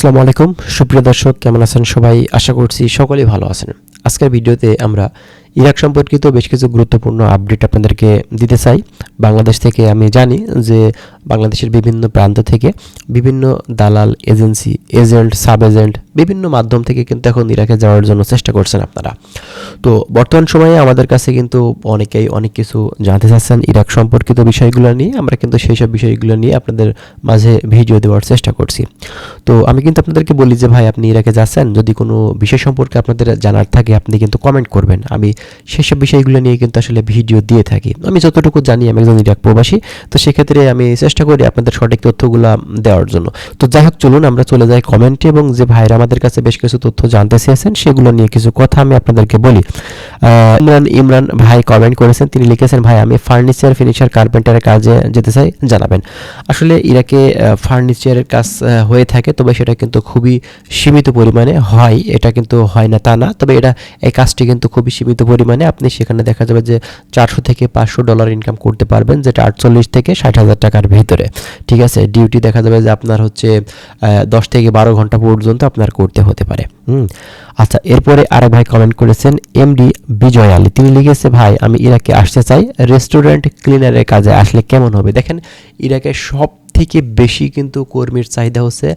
আসসালামু আলাইকুম। সুপ্রিয় দর্শক, কেমন আছেন সবাই? আশা করছি সকলেই ভালো আছেন। আজকের ভিডিওতে আমরা ইরাক সম্পর্কিত বেশ কিছু গুরুত্বপূর্ণ আপডেট আপনাদেরকে দিতে চাই। বাংলাদেশ থেকে আমি জানি যে বাংলাদেশের বিভিন্ন প্রান্ত থেকে বিভিন্ন দালাল এজেন্সি, এজেন্ট সাব এজেন্ট বিভিন্ন মাধ্যম থেকে কিন্তু এখন ইরাকে যাওয়ার জন্য চেষ্টা করছেন আপনারা। তো বর্তমান সময়ে আমাদের কাছে কিন্তু অনেকেই অনেক কিছু জানতে চাচ্ছেন ইরাক সম্পর্কিত বিষয়গুলো নিয়ে। আমরা কিন্তু সেই সব বিষয়গুলো নিয়ে আপনাদের মাঝে ভিডিও দেওয়ার চেষ্টা করছি। তো আমি কিন্তু আপনাদেরকে বলি যে, ভাই, আপনি ইরাকে যাচ্ছেন? যদি কোনো বিষয় সম্পর্কে আপনাদের জানার থাকে, আপনি কিন্তু কমেন্ট করবেন। আমি সেসব বিষয়গুলো নিয়ে কিন্তু আসলে ভিডিও দিয়ে থাকি। আমি যতটুকু জানি, আমি একজন ইরাক প্রবাসী, তো সেক্ষেত্রে আমি চেষ্টা করি আপনাদের সঠিক তথ্যগুলো দেওয়ার জন্য। তো যাই হোক, চলুন আমরা চলে যাই কমেন্টে এবং যে ভাইরা আমাদের কাছে বেশ কিছু তথ্য জানতে চেয়েছেন সেগুলো নিয়ে কিছু কথা আমি আপনাদেরকে বলি। ইমরান ইমরান ভাই কমেন্ট করেছেন, তিনি লিখেছেন, ভাই, আমি ফার্নিচার ফিনিচার কার্পেন্টারের কাজে যেতে চাই। জানাবেন। আসলে ইরাকে ফার্নিচারের কাজ হয়ে থাকে, তবে সেটা কিন্তু খুবই সীমিত পরিমাণে হয়, এটা কিন্তু হয় না তা না, তবে এটা এই কাজটি কিন্তু খুবই সীমিত পরিমাণে আপনি সেখানে দেখা যাবে যে চারশো থেকে পাঁচশো ডলার ইনকাম করতে পারবেন, যেটা আটচল্লিশ থেকে ষাট হাজার টাকার ভিতরে। ঠিক আছে? ডিউটি দেখা যাবে যে আপনার হচ্ছে দশ থেকে বারো ঘণ্টা পর্যন্ত আপনার করতে হতে পারে। হুম? আচ্ছা এরপরে আরেক ভাই কমেন্ট করেছেন এমডি বিজয় আলী। তিনি লিখেছে, ভাই, আমি ইরাকে আসতে চাই। রেস্টুরেন্ট ক্লিনারের কাজে আসলে কেমন হবে? দেখেন, ইরাকে সব থেকে বেশি কিন্তু কর্মীর চাহিদা হচ্ছে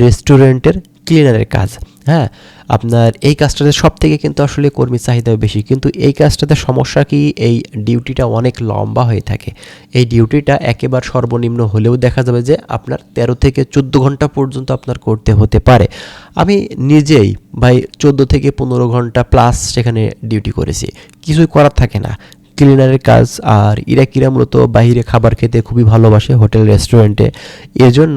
রেস্টুরেন্টের ক্লিনারের কাজ। হ্যাঁ আপনার এই কাজটাতে সব থেকে কিন্তু আসলে কর্মীর চাহিদা বেশি। কিন্তু এই কাজটাতে সমস্যা কি? এই ডিউটিটা অনেক লম্বা হয়ে থাকে। এই ডিউটিটা একেবারে সর্বনিম্ন হলেও দেখা যাবে যে আপনার তেরো থেকে চোদ্দ ঘণ্টা পর্যন্ত আপনার করতে হতে পারে। আমি নিজেই ভাই চোদ্দ থেকে পনেরো ঘণ্টা প্লাস সেখানে ডিউটি করেছি। কিছুই করার থাকে না। ক্লিনারের কাজ আর ইরাকিরা মূলত বাইরে খাবার খেতে খুবই ভালোবাসে হোটেল, রেস্টুরেন্টে। এজন্য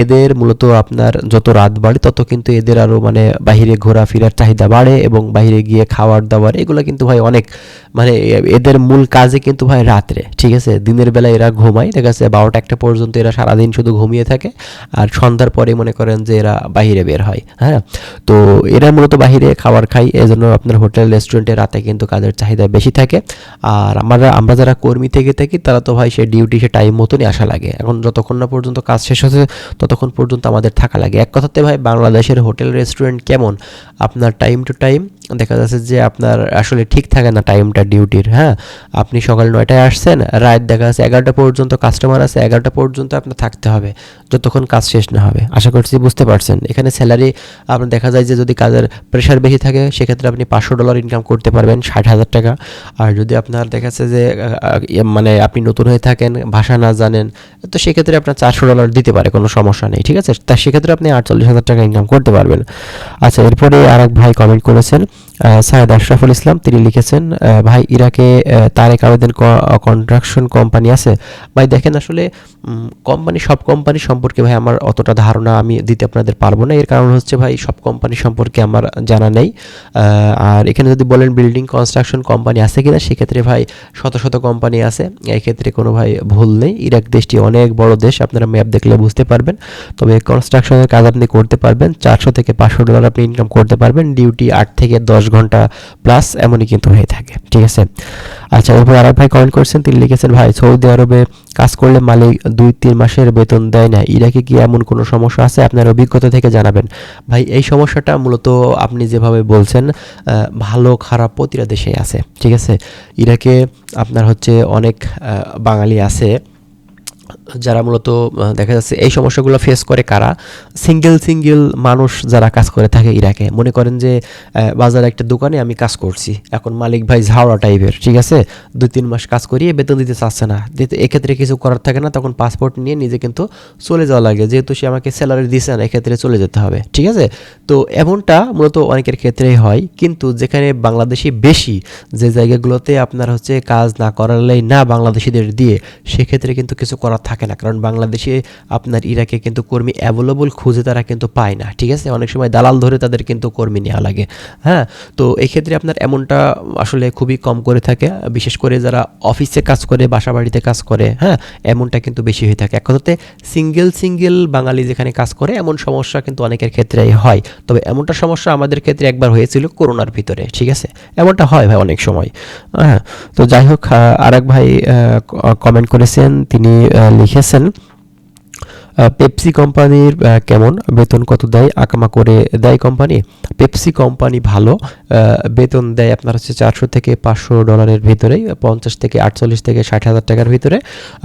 এদের মূলত আপনার যত রাত বাড়ে, তত কিন্তু এদের আরও মানে বাইরে ঘোরাফেরার চাহিদা বাড়ে এবং বাইরে গিয়ে খাবার দাবার এগুলো কিন্তু ভাই অনেক মানে এদের মূল কাজে কিন্তু ভাই রাত্রে, ঠিক আছে? দিনের বেলা এরা ঘুমায়, দেখা যাচ্ছে বারোটা একটা পর্যন্ত এরা সারাদিন শুধু ঘুমিয়ে থাকে আর সন্ধ্যার পরে মনে করেন যে এরা বাইরে বের হয় হ্যাঁ? তো এরা মূলত বাইরে খাবার খায়, এজন্য আপনার হোটেল, রেস্টুরেন্টে রাতে কিন্তু কাজের চাহিদা বেশি থাকে। আর আমরা আমরা যারা কর্মী থেকে থাকি, তারা তো ভাই সে ডিউটি সে টাইম মতনই আসা লাগে। এখন যতক্ষণ না পর্যন্ত কাজ শেষ হচ্ছে ততক্ষণ পর্যন্ত আমাদের থাকা লাগে। এক কথাতে ভাই, বাংলাদেশের হোটেল রেস্টুরেন্ট কেমন? আপনার টাইম টু টাইম দেখা যাচ্ছে যে আপনার আসলে ঠিক থাকে না টাইমটা ডিউটির হ্যাঁ? আপনি সকাল নয়টায় আসছেন, রাত দেখা যাচ্ছে এগারোটা পর্যন্ত কাস্টমার আছে, এগারোটা পর্যন্ত আপনার থাকতে হবে, যতক্ষণ কাজ শেষ না হবে। আশা করছি বুঝতে পারছেন। এখানে স্যালারি আপনার দেখা যায় যে যদি কাজের প্রেশার বেশি থাকে, সেক্ষেত্রে আপনি পাঁচশো ডলার ইনকাম করতে পারবেন, ষাট হাজার টাকা। আর যদি আপনার দেখা যাচ্ছে যে আহ, মানে আপনি নতুন হয়ে থাকেন ভাষা না জানেন তো সেক্ষেত্রে আপনার চারশো ডলার দিতে পারে কোনো সমস্যা নেই ঠিক আছে? তা সেক্ষেত্রে আপনি আটচল্লিশ হাজার টাকা ইনকাম করতে পারবেন। আচ্ছা এরপরে আরেক ভাই কমেন্ট করেছেন সায়েদ আশরাফুল ইসলাম, তিনি লিখেছেন ভাই, ইরাকে তারেক আবেদন কন্ট্রাকশন কোম্পানি আছে। ভাই, দেখেন আসলে কোম্পানি সব কোম্পানি সম্পর্কে ভাই আমার অতটা ধারণা আমি দিতে আপনাদের পারব না। এর কারণ হচ্ছে ভাই, সব কোম্পানি সম্পর্কে আমার জানা নেই। আর এখানে যদি বলেন বিল্ডিং কনস্ট্রাকশন কোম্পানি আছে কিনা, সেক্ষেত্রে ভাই, শত শত কোম্পানি আছে। এই ক্ষেত্রে কোনো ভাই ভুল নেই। ইরাক দেশটি অনেক বড় দেশ, আপনারা ম্যাপ দেখলে বুঝতে পারবেন। তবে কনস্ট্রাকশনের কাজ আপনি করতে পারবেন। চারশো থেকে পাঁচশো ডলার আপনি ইনকাম করতে পারবেন। ডিউটি আট থেকে দশ ঘণ্টা প্লাস এমনই কিন্তু হয়ে থাকে, ঠিক আছে? আচ্ছা এরপর আরেক ভাই কমেন্ট করছেন, তিনি লিখেছেন, ভাই, সৌদি আরবে কাজ করলে মালিক দুই তিন মাসের বেতন দেয় না, ইরাকে কি এমন কোনো সমস্যা আছে? আপনার অভিজ্ঞতা থেকে জানাবেন। ভাই, এই সমস্যাটা মূলত আপনি যেভাবে বলছেন ভালো, খারাপ প্রতিটা দেশে আছে, ঠিক আছে? ইরাকে আপনার হচ্ছে অনেক বাঙালি আছে যারা মূলত দেখা যাচ্ছে এই সমস্যাগুলো ফেস করে কারা? সিঙ্গেল সিঙ্গেল মানুষ যারা কাজ করে থাকে ইরাকে, মনে করেন যে বাজারে একটা দোকানে আমি কাজ করছি। এখন মালিক ভাই ঝাওড়া টাইপের ঠিক আছে? দুই, তিন মাস কাজ করিয়ে বেতন দিতে চাচ্ছে না। এক্ষেত্রে কিছু করার থাকে না, তখন পাসপোর্ট নিয়ে নিজে কিন্তু চলে যাওয়া লাগে। যেহেতু সে আমাকে স্যালারি দিচ্ছে না, এক্ষেত্রে চলে যেতে হবে, ঠিক আছে? তো এমনটা মূলত অনেকের ক্ষেত্রেই হয়। কিন্তু যেখানে বাংলাদেশি বেশি, যে জায়গাগুলোতে আপনার হচ্ছে কাজ না করালেই না বাংলাদেশিদের দিয়ে, সেক্ষেত্রে কিন্তু কিছু করার থাকে না। কারণ বাংলাদেশে আপনার ইরাকে কিন্তু কর্মী অ্যাভেলেবল খুঁজে তারা কিন্তু পায় না ঠিক আছে? অনেক সময় দালাল ধরে তাদের কিন্তু কর্মী নেওয়া লাগে হ্যাঁ? তো এক্ষেত্রে আপনার এমনটা আসলে খুবই কম করে থাকে বিশেষ করে যারা অফিসে কাজ করে বাসা বাড়িতে কাজ করে হ্যাঁ? এমনটা কিন্তু বেশি হয়ে থাকে। এক কথাতে সিঙ্গেল সিঙ্গেল বাঙালি যেখানে কাজ করে এমন সমস্যা কিন্তু অনেকের ক্ষেত্রেই হয়। তবে এমনটা সমস্যা আমাদের ক্ষেত্রে একবার হয়েছিল করোনার ভিতরে ঠিক আছে? এমনটা হয় ভাই অনেক সময় হ্যাঁ? তো যাই হোক আহ, আরেক ভাই কমেন্ট করেছেন তিনি লিখেছেন পেপসি কোম্পানির কেমন? বেতন কত দেয়? আকামা করে দেয় কোম্পানি। পেপসি কোম্পানি ভালো বেতন দেয় আপনার হচ্ছে চারশো থেকে পাঁচশো ডলারের ভিতরেই, পঞ্চাশ থেকে আটচল্লিশ থেকে ষাট হাজার টাকার ভিতরে।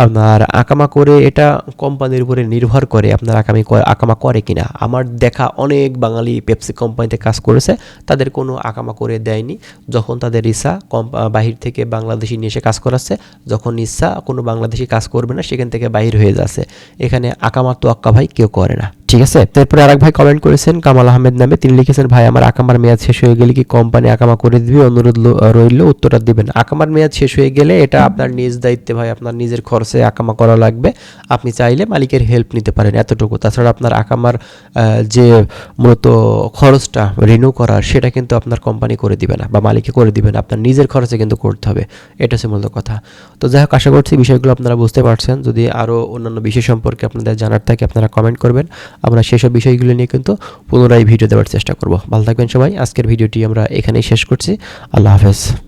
আপনার আকামা করে এটা কোম্পানির উপরে নির্ভর করে আপনার আকামি আকামা করে কিনা। আমার দেখা অনেক বাঙালি পেপসি কোম্পানিতে কাজ করেছে, তাদের কোনো আকামা করে দেয়নি। যখন তাদের ইচ্ছা কম বাহির থেকে বাংলাদেশি নিয়ে এসে কাজ করাচ্ছে, যখন ইচ্ছা, কোনো বাংলাদেশি কাজ করবে না, সেখান থেকে বাহির হয়ে যাচ্ছে। এখানে আকামা তো আক্কা ভাই কেউ করে না। ঠিক আছে? তারপরে আরেক ভাই কমেন্ট করেছেন, কামাল আহমেদ নামে। তিনি লিখেছেন, ভাই, আমার আকামার মেয়াদ শেষ হয়ে গেলে কি কোম্পানি আকামা করে দিবে? অনুরোধ রইল, উত্তরটা দিবেন। আকামার মেয়াদ শেষ হয়ে গেলে এটা আপনার নিজ দায়িত্বে, ভাই। আপনার নিজের খরচে আকামা করা লাগবে। আপনি চাইলে মালিকের হেল্প নিতে পারেন এতটুকু। তাছাড়া আপনার আকামার যে মূলত খরচটা রিনিউ করার, সেটা কিন্তু আপনার কোম্পানি করে দিবে না বা মালিকে করে দিবে না। আপনার নিজের খরচে কিন্তু করতে হবে। এটা হচ্ছে মূলত কথা। তো যাই হোক, আশা করছি বিষয়গুলো আপনারা বুঝতে পারছেন। যদি আরও অন্যান্য বিষয় সম্পর্কে আপনাদের জানার থাকে, আপনারা কমেন্ট করবেন। আমরা সেসব বিষয়গুলো নিয়ে কিন্তু পুনরায় ভিডিও দেওয়ার চেষ্টা করব। ভালো থাকবেন সবাই। আজকের ভিডিওটি আমরা এখানেই শেষ করছি। আল্লাহ হাফেজ।